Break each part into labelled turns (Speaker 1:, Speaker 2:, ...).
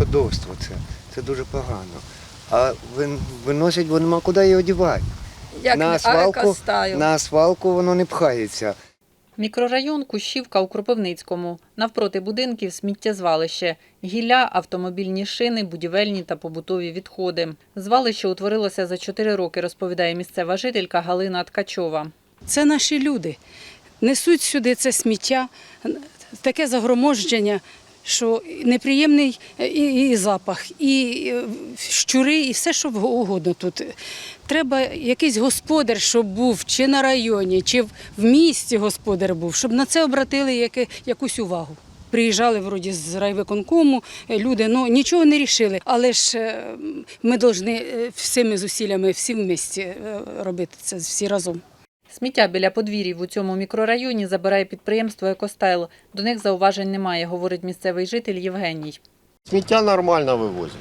Speaker 1: неподобство це. Це дуже погано. А виносять, бо нема куди його дівати.
Speaker 2: Як
Speaker 1: на свалку, на свалку воно не пхається.
Speaker 3: Мікрорайон Кущівка у Кропивницькому. Навпроти будинків сміттєзвалище. Гілля, автомобільні шини, будівельні та побутові відходи. Звалище утворилося за чотири роки, розповідає місцева жителька Галина Ткачова.
Speaker 4: Це наші люди. Несуть сюди це сміття, таке загромождження, що неприємний і, і запах, і е, щури, і все, що угодно тут. Треба якийсь господар, щоб був чи на районі, чи в місті господар був, щоб на це обратили яке, якусь увагу. Приїжджали вроді з райвиконкому, е, люди ну нічого не рішили, але ж е, ми повинні всіми зусиллями, всі в місті е, робити це всі разом.
Speaker 3: Сміття біля подвір'їв у цьому мікрорайоні забирає підприємство «Екостайл». До них зауважень немає, говорить місцевий житель Євгеній.
Speaker 5: Сміття нормально вивозять.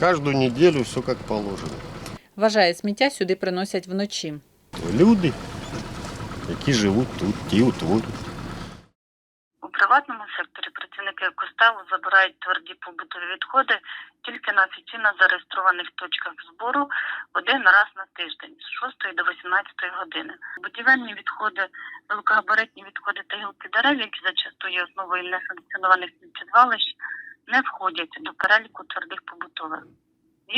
Speaker 5: Кожну неділю все як положено.
Speaker 3: Вважає, сміття сюди приносять вночі.
Speaker 5: Люди, які живуть тут, ті утворюють.
Speaker 6: Секторі працівники костелу забирають тверді побутові відходи тільки на офіційно зареєстрованих точках збору один раз на тиждень з 6 до 18 години. Будівельні відходи, великогабаритні відходи та гілки дерев, які зачасту є основою несанкціонованих сміттєзвалищ, не входять до переліку твердих побутових.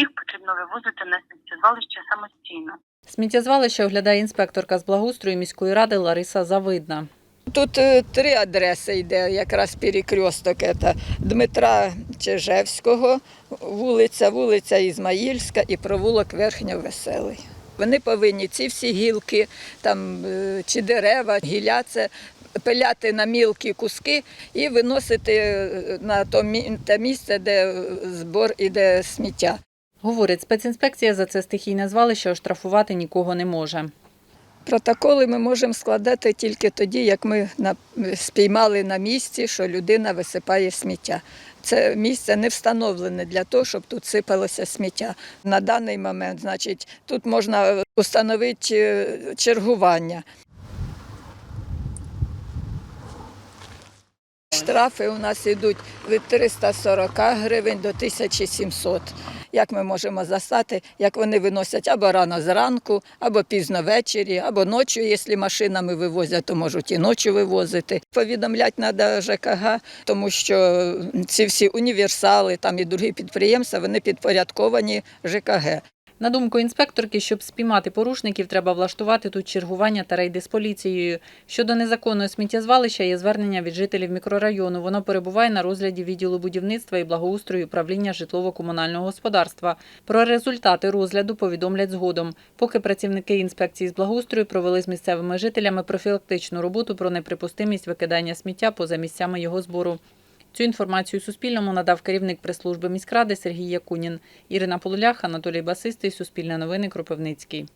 Speaker 6: Їх потрібно вивозити на сміттєзвалище самостійно.
Speaker 3: Сміттєзвалище оглядає інспекторка з благоустрою міської ради Лариса Завидна.
Speaker 2: Тут е, три адреси йде, якраз перекресток. Це Дмитра Чижевського, вулиця, вулиця Ізмаїльська і провулок Верхньовеселий. Вони повинні ці всі гілки, там, е, чи дерева, гілля пиляти на мілкі куски і виносити е, на те місце, де збор іде сміття.
Speaker 3: Говорить, спецінспекція за це стихійне звалище оштрафувати нікого не може.
Speaker 2: Протоколи ми можемо складати тільки тоді, як ми спіймали на місці, що людина висипає сміття. Це місце не встановлене для того, щоб тут сипалося сміття. На даний момент, значить, тут можна установити е, чергування. Штрафи у нас йдуть від 340 гривень до 1700. Як ми можемо застати, як вони виносять або рано зранку, або пізно ввечері, або ночі, якщо машинами вивозять, то можуть і ночі вивозити. Повідомляти треба ЖКГ, тому що ці всі універсали там і другі підприємства вони підпорядковані ЖКГ.
Speaker 3: На думку інспекторки, щоб спіймати порушників, треба влаштувати тут чергування та рейди з поліцією. Щодо незаконного сміттєзвалища є звернення від жителів мікрорайону. Воно перебуває на розгляді відділу будівництва і благоустрою управління житлово-комунального господарства. Про результати розгляду повідомлять згодом. Поки працівники інспекції з благоустрою провели з місцевими жителями профілактичну роботу про неприпустимість викидання сміття поза місцями його збору. Цю інформацію Суспільному надав керівник прес-служби міськради Сергій Якунін. Ірина Полулях, Анатолій Басистий, Суспільне новини, Кропивницький.